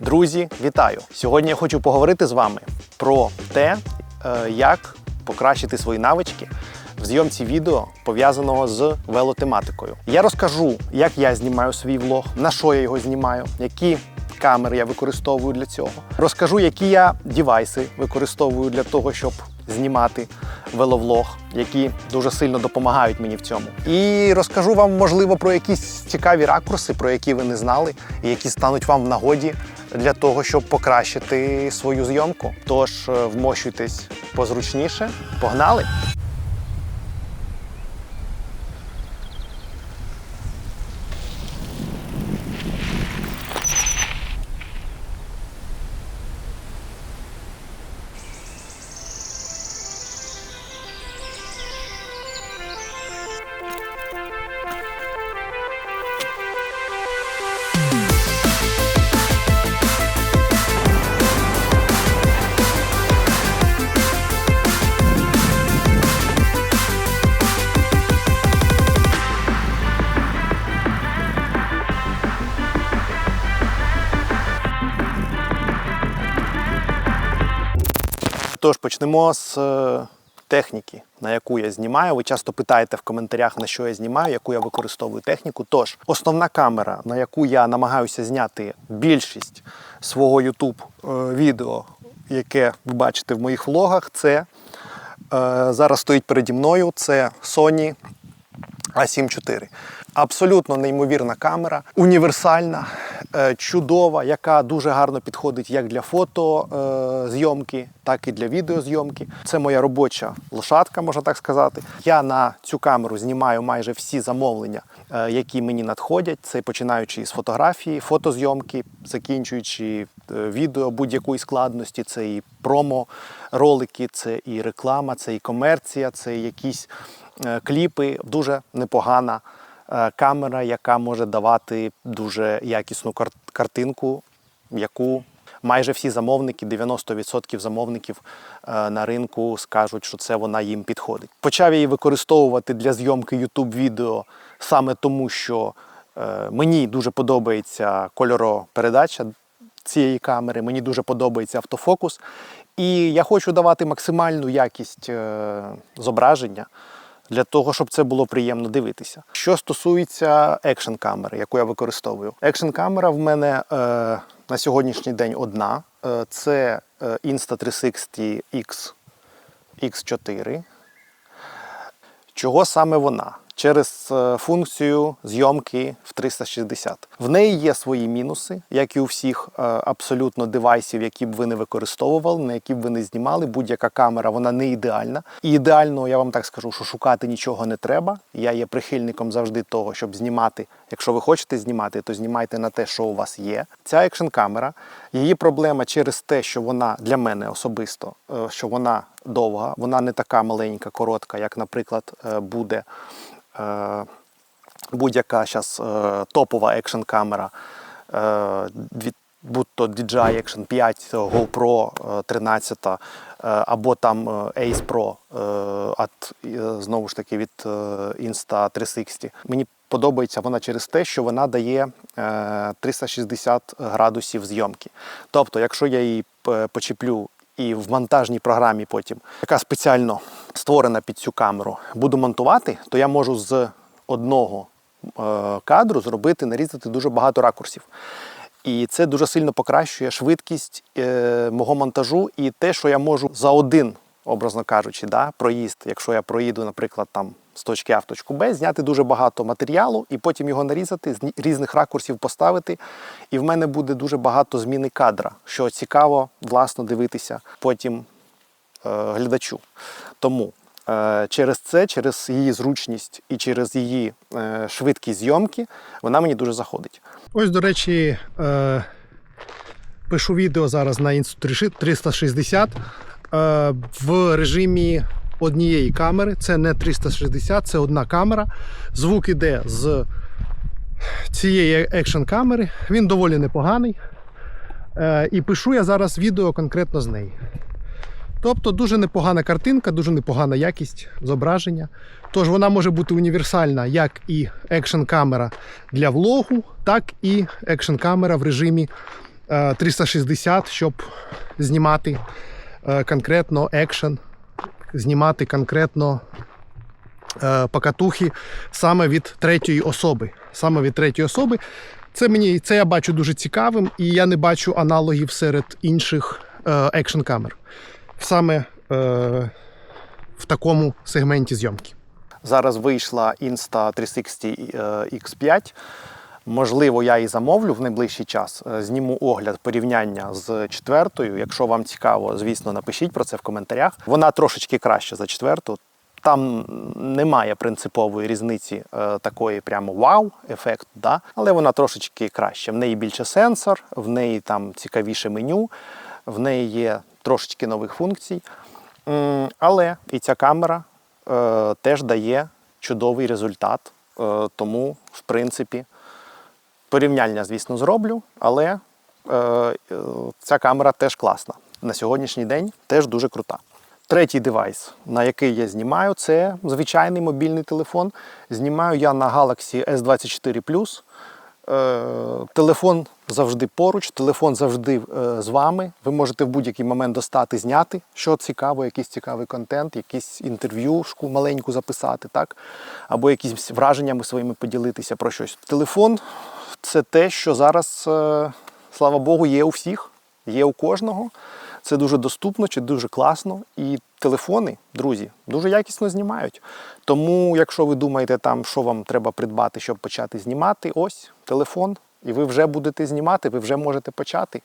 Друзі, вітаю! Сьогодні я хочу поговорити з вами про те, е, як покращити свої навички в зйомці відео, пов'язаного з велотематикою. Я розкажу, як я знімаю свій влог, на що я його знімаю, які камери я використовую для цього. Розкажу, які я дівайси використовую для того, щоб знімати веловлог, які дуже сильно допомагають мені в цьому. І розкажу вам, можливо, про якісь цікаві ракурси, про які ви не знали, і які стануть вам в нагоді для того, щоб покращити свою зйомку. Тож е, вмощуйтесь позручніше. Погнали! Тож почнемо з е, техніки, на яку я знімаю. Ви часто питаєте в коментарях, на що я знімаю, яку я використовую техніку. Тож, основна камера, на яку я намагаюся зняти більшість свого YouTube е, відео, яке ви бачите в моїх влогах, це е, зараз стоїть переді мною. Це Sony A7 IV. Абсолютно неймовірна камера, універсальна, е, чудова, яка дуже гарно підходить як для фотозйомки, так і для відеозйомки. Це моя робоча лошадка, можна так сказати. Я на цю камеру знімаю майже всі замовлення, е, які мені надходять. Це починаючи з фотографії, фотозйомки, закінчуючи е, відео будь-якої складності. Це і промо-ролики, це і реклама, це і комерція, це і якісь е, кліпи. Дуже непогана е, камера, яка може давати дуже якісну кар- картинку, яку майже всі замовники, 90% замовників е, на ринку скажуть, що це вона їм підходить. Почав я її використовувати для зйомки YouTube відео саме тому, що е, мені дуже подобається кольоропередача цієї камери, мені дуже подобається автофокус. І я хочу давати максимальну якість е, зображення для того, щоб це було приємно дивитися. Що стосується екшн камери, яку я використовую, екшн камера в мене е, на сьогоднішній день одна. Е, це е, Insta360 X X4. Чого саме вона? Через е, функцію зйомки в 360. В неї є свої мінуси, як і у всіх е, абсолютно девайсів, які б ви не використовували, на які б ви не знімали. Будь-яка камера вона не ідеальна. І ідеально, я вам так скажу, що шукати нічого не треба. Я є прихильником завжди того, щоб знімати. Якщо ви хочете знімати, то знімайте на те, що у вас є. Ця екшн камера. Її проблема через те, що вона для мене особисто, е, що вона довга, вона не така маленька, коротка, як, наприклад, буде будь-яка зараз топова екшн камера. Е, від будь-то DJI Action 5, GoPro е, 13 е, або там е, Ace Pro е, е, знову ж таки від е, Insta360. Мені подобається вона через те, що вона дає е, 360 градусів зйомки. Тобто, якщо я її почеплю і в монтажній програмі потім, яка спеціально створена під цю камеру, буду монтувати, то я можу з одного е, кадру зробити, нарізати дуже багато ракурсів. І це дуже сильно покращує швидкість е, мого монтажу і те, що я можу за один, образно кажучи, да, проїзд, якщо я проїду, наприклад, там з точки А в точку Б, зняти дуже багато матеріалу і потім його нарізати, з різних ракурсів поставити. І в мене буде дуже багато зміни кадра, що цікаво власно дивитися потім е, глядачу. Тому е, через це, через її зручність і через її е, швидкість зйомки, вона мені дуже заходить. Ось, до речі, е, пишу відео зараз на Insta 360 е, в режимі однієї камери. Це не 360, це одна камера. Звук іде з цієї екшн камери. Він доволі непоганий. Е, і пишу я зараз відео конкретно з неї. Тобто дуже непогана картинка, дуже непогана якість зображення. Тож вона може бути універсальна як і екшн камера для влогу, так і екшн камера в режимі е, 360, щоб знімати е, конкретно екшен, знімати конкретно е, покатухи саме від третьої особи. Саме від третьої особи. Це мені це я бачу дуже цікавим, і я не бачу аналогів серед інших е, екшн камер. Саме е, в такому сегменті зйомки. Зараз вийшла Insta 360 е, X5. Можливо, я і замовлю в найближчий час. Е, Зніму огляд порівняння з четвертою. Якщо вам цікаво, звісно, напишіть про це в коментарях. Вона трошечки краща за четверту. Там немає принципової різниці е, такої прямо вау-ефекту, да? але вона трошечки краще. В неї більше сенсор, в неї там цікавіше меню, в неї є трошечки нових функцій. Але і ця камера е, теж дає чудовий результат. Е, тому, в принципі, порівняння, звісно, зроблю, але е, ця камера теж класна. На сьогоднішній день теж дуже крута. Третій девайс, на який я знімаю, це звичайний мобільний телефон. Знімаю я на Galaxy S24 Plus. Е, телефон завжди поруч, телефон завжди е, з вами. Ви можете в будь-який момент достати, зняти, що цікаво, якийсь цікавий контент, якісь інтерв'юшку маленьку записати, так? або якісь враженнями своїми поділитися про щось. Телефон це те, що зараз, е, слава Богу, є у всіх, є у кожного. Це дуже доступно чи дуже класно. І телефони, друзі, дуже якісно знімають. Тому, якщо ви думаєте, там, що вам треба придбати, щоб почати знімати, ось телефон, і ви вже будете знімати, ви вже можете почати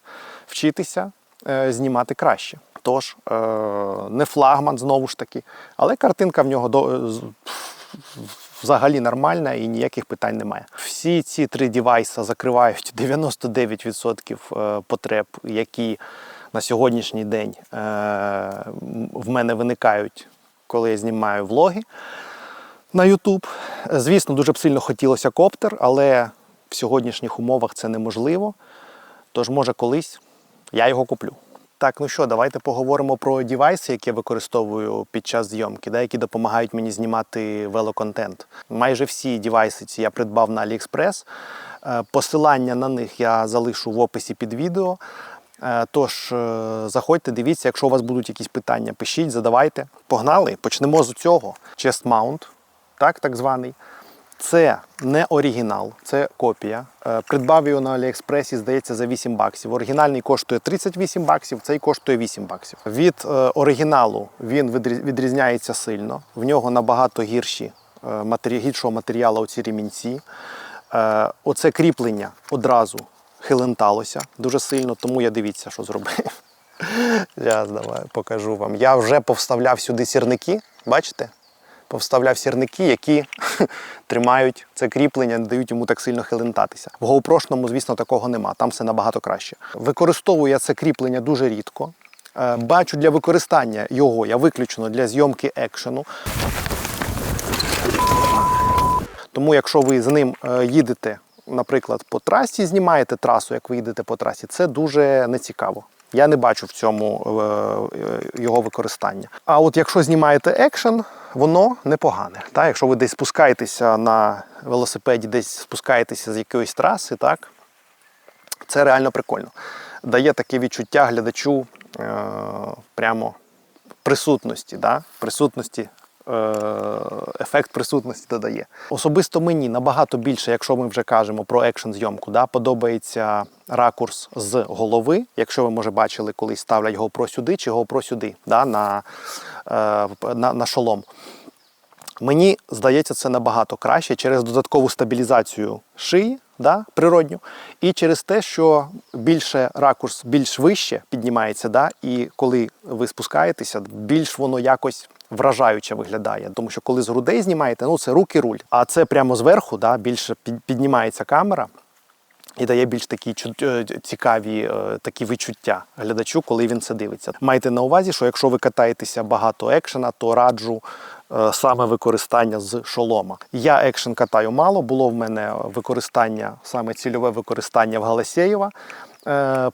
вчитися е, знімати краще. Тож, е, не флагман знову ж таки, але картинка в нього до, взагалі нормальна і ніяких питань немає. Всі ці три девайси закривають 99% е, потреб, які на сьогоднішній день е, в мене виникають, коли я знімаю влоги на YouTube. Звісно, дуже б сильно хотілося коптер, але в сьогоднішніх умовах це неможливо. Тож, може, колись я його куплю. Так, ну що, давайте поговоримо про девайси, які я використовую під час зйомки, да, які допомагають мені знімати велоконтент. Майже всі девайси ці я придбав на AliExpress. Е, Посилання на них я залишу в описі під відео. Е, Тож е, заходьте, дивіться, якщо у вас будуть якісь питання, пишіть, задавайте. Погнали, почнемо з цього. Chest mount, так, так званий. Це не оригінал, це копія. Е, Придбав його на Аліекспресі, здається, за 8 баксів. Оригінальний коштує 38 баксів, цей коштує 8 баксів. Від е, оригіналу він відрі- відрізняється сильно. В нього набагато гірші е, гіршого матеріалу оці ремінці. Оце кріплення одразу хиленталося дуже сильно, тому я дивіться, що зробив. Зараз давай покажу вам. Я вже повставляв сюди сірники, бачите? Повставляв сірники, які тримають це кріплення, не дають йому так сильно хилентатися. В GoPro, звісно, такого нема, там все набагато краще. Використовую я це кріплення дуже рідко. Е, Бачу для використання його я виключно для зйомки екшену. Тому, якщо ви з ним е, їдете, наприклад, по трасі, знімаєте трасу, як ви їдете по трасі, це дуже нецікаво. Я не бачу в цьому е, його використання. А от якщо знімаєте екшен, воно непогане. Так? Якщо ви десь спускаєтеся на велосипеді, десь спускаєтеся з якоїсь траси, так? це реально прикольно. Дає таке відчуття глядачу е, прямо присутності, да? присутності. Е, Ефект присутності додає. Особисто мені набагато більше, якщо ми вже кажемо про екшн зйомку, да, подобається ракурс з голови. Якщо ви може бачили, колись ставлять GoPro сюди чи GoPro сюди, да, на, е, на, на шолом. Мені здається, це набагато краще через додаткову стабілізацію шиї, да, природню, і через те, що більше ракурс більш вище піднімається, да, і коли ви спускаєтеся, більш воно якось вражаюче виглядає. Тому що коли з грудей знімаєте, ну це руки руль, а це прямо зверху, да, більше піднімається камера. І дає більш такі е, цікаві е, такі відчуття глядачу, коли він це дивиться. Майте на увазі, що якщо ви катаєтеся багато екшена, то раджу е, саме використання з шолома. Я екшен катаю мало. Було в мене використання, саме цільове використання в Галасєєва.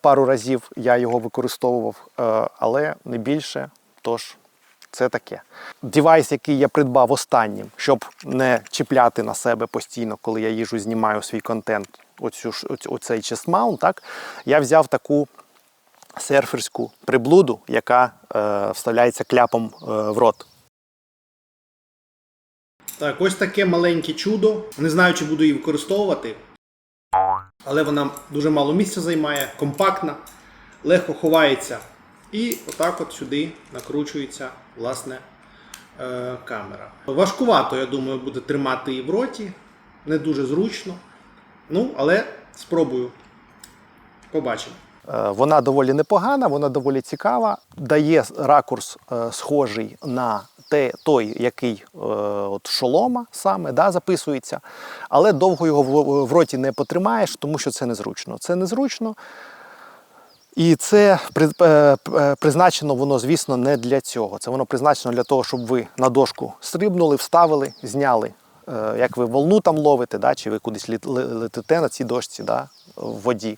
Пару разів я його використовував, але не більше. Тож це таке. Девайс, який я придбав останнім, щоб не чіпляти на себе постійно, коли я їжу, знімаю свій контент. оцю, оцей mount, так, я взяв таку серферську приблуду, яка е, вставляється кляпом е, в рот. Так, ось таке маленьке чудо. Не знаю, чи буду її використовувати. Але вона дуже мало місця займає, компактна, легко ховається. І отак от сюди накручується власне е, камера. Важкувато, я думаю, буде тримати її в роті. Не дуже зручно. Ну, але спробую. Побачимо. Е, Вона доволі непогана, вона доволі цікава, дає ракурс е, схожий на те, той, який от шолома саме да, записується, але довго його в роті не потримаєш, тому що це незручно. Це незручно. І це е, е, призначено воно, звісно, не для цього. Це воно призначено для того, щоб ви на дошку стрибнули, вставили, зняли. Е, Як ви волну там ловите, да, чи ви кудись летите на цій дошці да, в воді.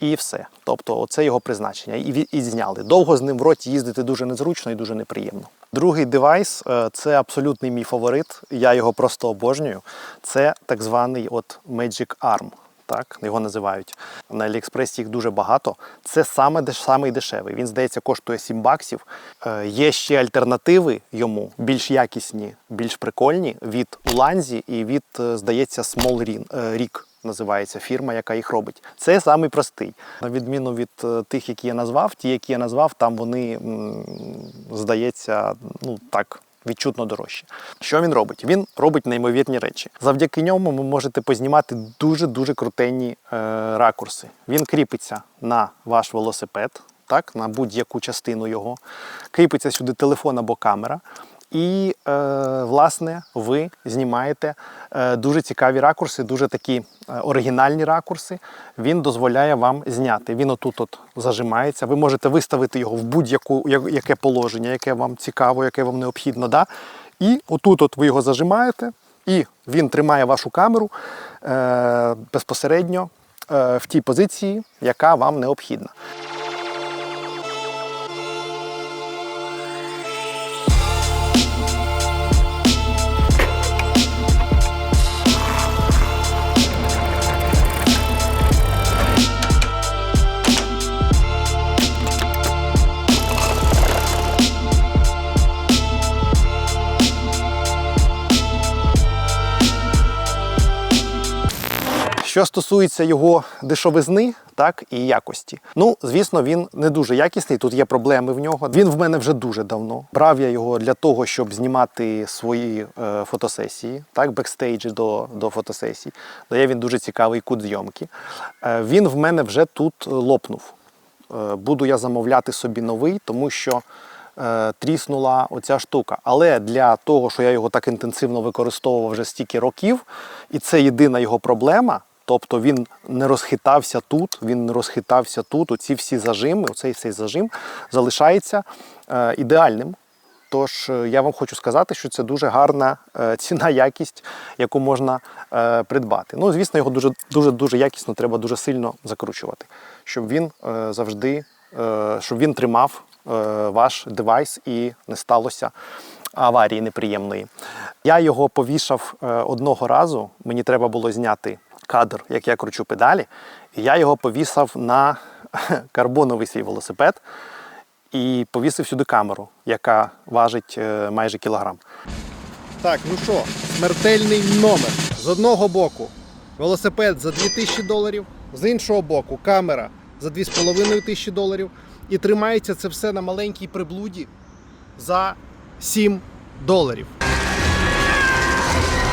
І все. Тобто, оце його призначення. І, і зняли. Довго з ним в роті їздити дуже незручно і дуже неприємно. Другий девайс це абсолютний мій фаворит. Я його просто обожнюю. Це так званий от Magic Arm. Так, його називають. На Аліекспресі їх дуже багато. Це саме самий дешевий. Він, здається, коштує 7 баксів. Е, є ще альтернативи йому, більш якісні, більш прикольні від Уланзі і від, е, здається, Small е, Rig називається фірма, яка їх робить. Це самий простий. На відміну від е, тих, які я назвав, ті, які я назвав, там вони, здається, ну так. Відчутно дорожче. Що він робить? Він робить неймовірні речі. Завдяки ньому ви можете познімати дуже-дуже крутенні е, ракурси. Він кріпиться на ваш велосипед, так, на будь-яку частину його. Кріпиться сюди телефон або камера. І, е, власне, ви знімаєте е, дуже цікаві ракурси, дуже такі е, оригінальні ракурси. Він дозволяє вам зняти. Він отут от зажимається. Ви можете виставити його в будь-яку яке положення, яке вам цікаво, яке вам необхідно. Да? І отут от ви його зажимаєте, і він тримає вашу камеру безпосередньо в тій позиції, яка вам необхідна. Що стосується його дешевизни, так і якості. Ну, звісно, він не дуже якісний. Тут є проблеми в нього. Він в мене вже дуже давно. Брав я його для того, щоб знімати свої е, фотосесії, так, бекстейджі до, до фотосесій. Дає він дуже цікавий кут зйомки. Е, він в мене вже тут лопнув. Е, буду я замовляти собі новий, тому що е, тріснула оця штука. Але для того, що я його так інтенсивно використовував вже стільки років, і це єдина його проблема. Тобто він не розхитався тут, він не розхитався тут. Оці всі зажими, оцей цей зажим залишається е, ідеальним. Тож е, я вам хочу сказати, що це дуже гарна е, ціна, якість, яку можна придбати. Ну, звісно, його дуже дуже дуже якісно треба дуже сильно закручувати, щоб він завжди, щоб він тримав ваш девайс і не сталося аварії неприємної. Я його повішав одного разу. Мені треба було зняти кадр, як я кручу педалі. І я його повісав на карбоновий свій велосипед і повісив сюди камеру, яка важить е, майже кілограм. Так, ну що, смертельний номер. З одного боку велосипед за 2000 доларів, з іншого боку камера за 2500 доларів. І тримається це все на маленькій приблуді за 7 доларів.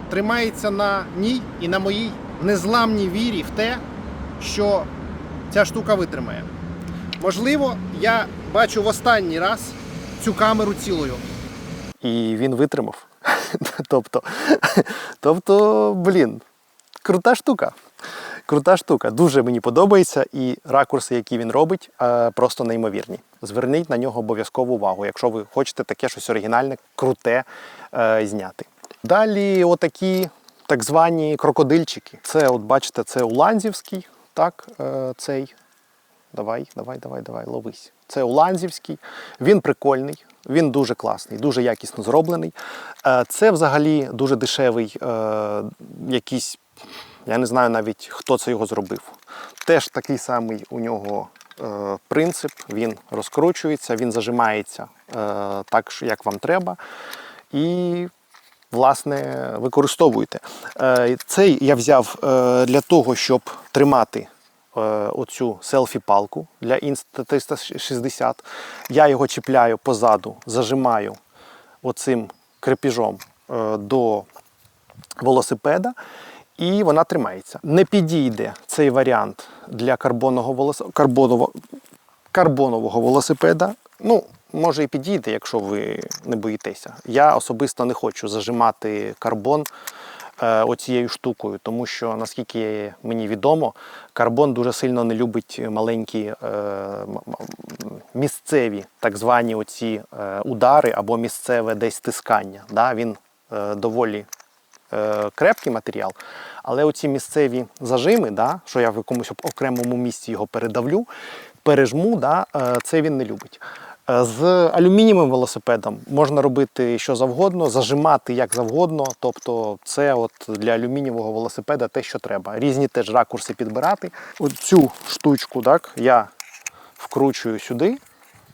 Тримається на ній і на моїй незламній вірі в те, що ця штука витримає. Можливо, я бачу в останній раз цю камеру цілою. І він витримав. тобто, тобто, блін, крута штука. Крута штука. Дуже мені подобається, і ракурси, які він робить, е, просто неймовірні. Зверніть на нього обов'язкову увагу, якщо ви хочете таке щось оригінальне, круте е, зняти. Далі, отакі так звані крокодильчики. Це, от бачите, це уланзівський, так, е, цей. Давай, давай, давай, давай, ловись. Це Уланзівський. Він прикольний, він дуже класний, дуже якісно зроблений. Е, Це взагалі дуже дешевий е, якийсь Я не знаю навіть, хто це його зробив. Теж такий самий у нього принцип. Він розкручується, він зажимається е, так, як вам треба. І, власне, використовуйте. Е, цей я взяв е, для того, щоб тримати е, оцю селфі-палку для Insta 360. Я його чіпляю позаду, зажимаю оцим крепіжом до велосипеда, і вона тримається. Не підійде цей варіант для карбонового, велос... карбоново... карбонового велосипеда. Ну, може і підійде, якщо ви не боїтеся. Я особисто не хочу зажимати карбон е, оцією штукою, тому що, наскільки мені відомо, карбон дуже сильно не любить маленькі е, місцеві так звані оці е, удари або місцеве десь стискання. Да? Він доволі крепкий матеріал, але оці місцеві зажими, да, що я в якомусь окремому місці його передавлю, пережму, да, це він не любить. Е, З алюмінієвим велосипедом можна робити що завгодно, зажимати як завгодно. Тобто це от для алюмінієвого велосипеда те, що треба. Різні теж ракурси підбирати. От цю штучку так, я вкручую сюди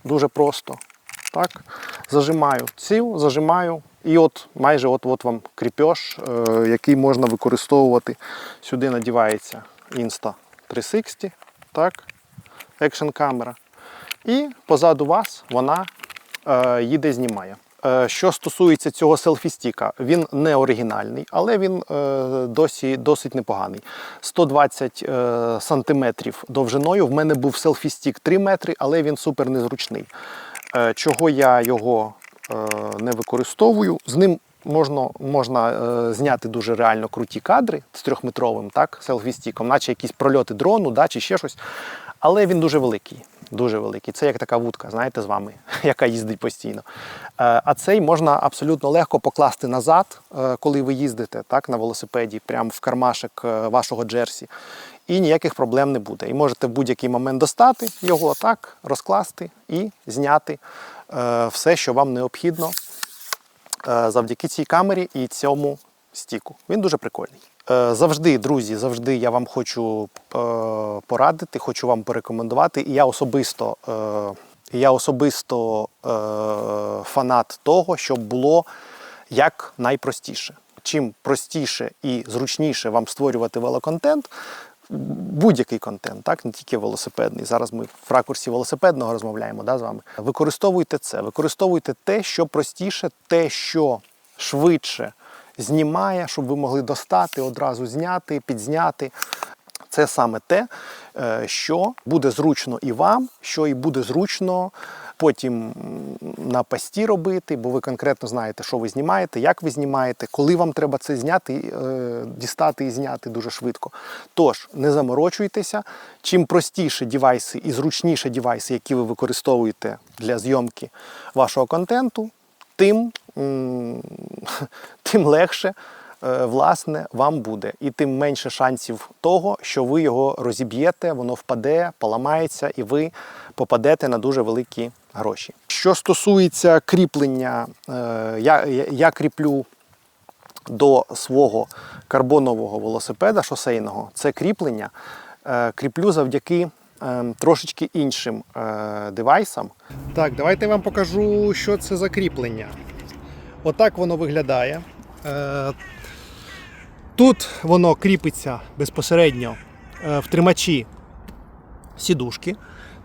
дуже просто. Так, зажимаю цю, зажимаю, і от майже от, от вам кріпеж, який можна використовувати. Сюди надівається Insta 360, так, екшн камера. І позаду вас вона е, їде, знімає. Е, що стосується цього селфі-стіка, він не оригінальний, але він е, досі досить непоганий. 120 е, сантиметрів довжиною. В мене був селфі-стік 3 метри, але він супер незручний. Е, чого я його е, не використовую? З ним можна, можна е, зняти дуже реально круті кадри з трьохметровим так, селфі-стіком, наче якісь прольоти дрону да, чи ще щось. Але він дуже великий. Дуже великий. Це як така вудка, знаєте, з вами, яка їздить постійно. Е, А цей можна абсолютно легко покласти назад, е, коли ви їздите так, на велосипеді, прямо в кармашек е, вашого джерсі. І ніяких проблем не буде. І можете в будь-який момент достати його так, розкласти і зняти все, що вам необхідно завдяки цій камері і цьому стіку. Він дуже прикольний. Е, Завжди, друзі, завжди я вам хочу е, порадити, хочу вам порекомендувати. І я особисто, е, я особисто фанат того, щоб було як найпростіше. Чим простіше і зручніше вам створювати велоконтент, будь-який контент, так не тільки велосипедний. Зараз ми в ракурсі велосипедного розмовляємо да, з вами. Використовуйте це, використовуйте те, що простіше, те, що швидше знімає, щоб ви могли достати, одразу зняти, підзняти. Це саме те, е, що буде зручно і вам, що і буде зручно потім на пості робити, бо ви конкретно знаєте, що ви знімаєте, як ви знімаєте, коли вам треба це зняти, е, дістати і зняти дуже швидко. Тож не заморочуйтеся. Чим простіше девайси і зручніше девайси, які ви використовуєте для зйомки вашого контенту, тим, тим легше е, власне вам буде, і тим менше шансів того, що ви його розіб'єте, воно впаде, поламається, і ви попадете на дуже великі гроші. Що стосується кріплення, е, я, я, кріплю до свого карбонового велосипеда шосейного це кріплення е, кріплю завдяки трошечки іншим девайсам. Так, давайте я вам покажу, що це за кріплення. Отак воно виглядає. Е, Тут воно кріпиться безпосередньо е, в тримачі сідушки.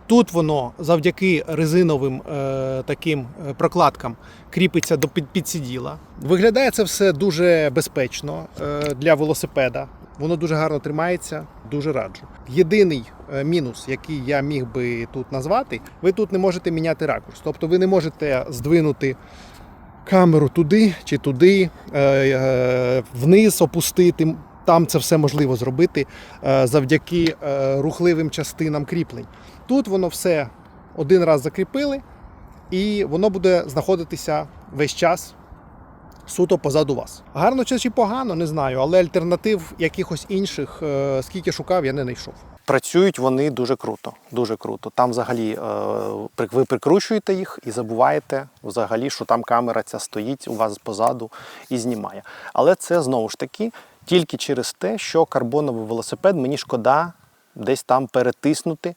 Тут воно завдяки резиновим е, таким е, прокладкам кріпиться до під- підсиділа. Виглядає це все дуже безпечно е, для велосипеда. Воно дуже гарно тримається, дуже раджу. Єдиний мінус, який я міг би тут назвати, ви тут не можете міняти ракурс. Тобто ви не можете здвинути камеру туди чи туди, е, е, вниз опустити. Там це все можливо зробити е, завдяки рухливим частинам кріплень. Тут воно все один раз закріпили, і воно буде знаходитися весь час суто позаду вас. Гарно чи погано, не знаю, але альтернатив якихось інших, скільки шукав, я не знайшов. Працюють вони дуже круто. Дуже круто. Там взагалі е, ви прикручуєте їх і забуваєте взагалі, що там камера ця стоїть у вас позаду і знімає. Але це знову ж таки Тільки через те, що карбоновий велосипед мені шкода десь там перетиснути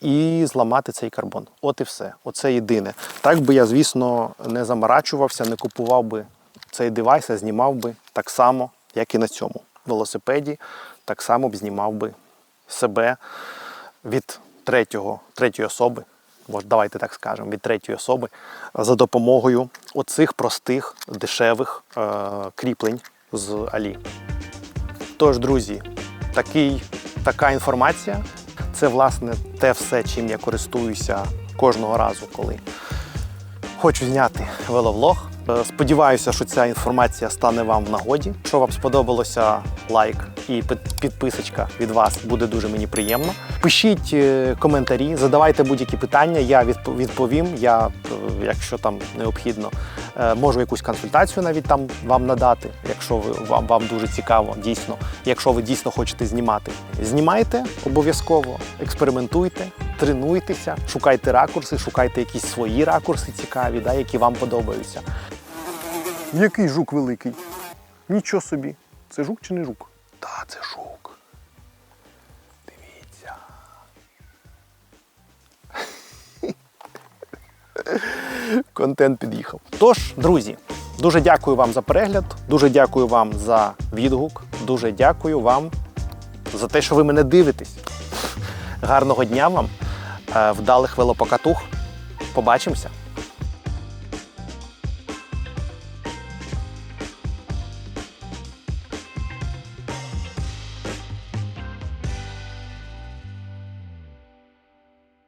і зламати цей карбон. От і все. Оце єдине. Так би я, звісно, не заморачувався, не купував би цей девайс, а знімав би так само, як і на цьому велосипеді. Так само б знімав би себе від третього, третьої особи, може, давайте так скажемо, від третьої особи за допомогою оцих простих дешевих е- кріплень з Алі. Тож, друзі, такий, така інформація це власне те все, чим я користуюся кожного разу, коли хочу зняти веловлог. Е, Сподіваюся, що ця інформація стане вам в нагоді. Якщо вам сподобалося лайк і під- підписочка від вас буде дуже мені приємно. Пишіть е, коментарі, задавайте будь-які питання. Я відп- відповім. Я, е, якщо там необхідно, е, можу якусь консультацію навіть там вам надати, якщо ви вам, вам дуже цікаво, дійсно. Якщо ви дійсно хочете знімати, знімайте обов'язково, експериментуйте, тренуйтеся, шукайте ракурси, шукайте якісь свої ракурси цікаві, да, які вам подобаються. Який жук великий? Нічого собі. Це жук чи не жук? Та, це жук. Дивіться. Контент під'їхав. Тож, друзі, дуже дякую вам за перегляд, дуже дякую вам за відгук, дуже дякую вам за те, що ви мене дивитесь. Гарного дня вам, е, вдалих велопокатух. Побачимося.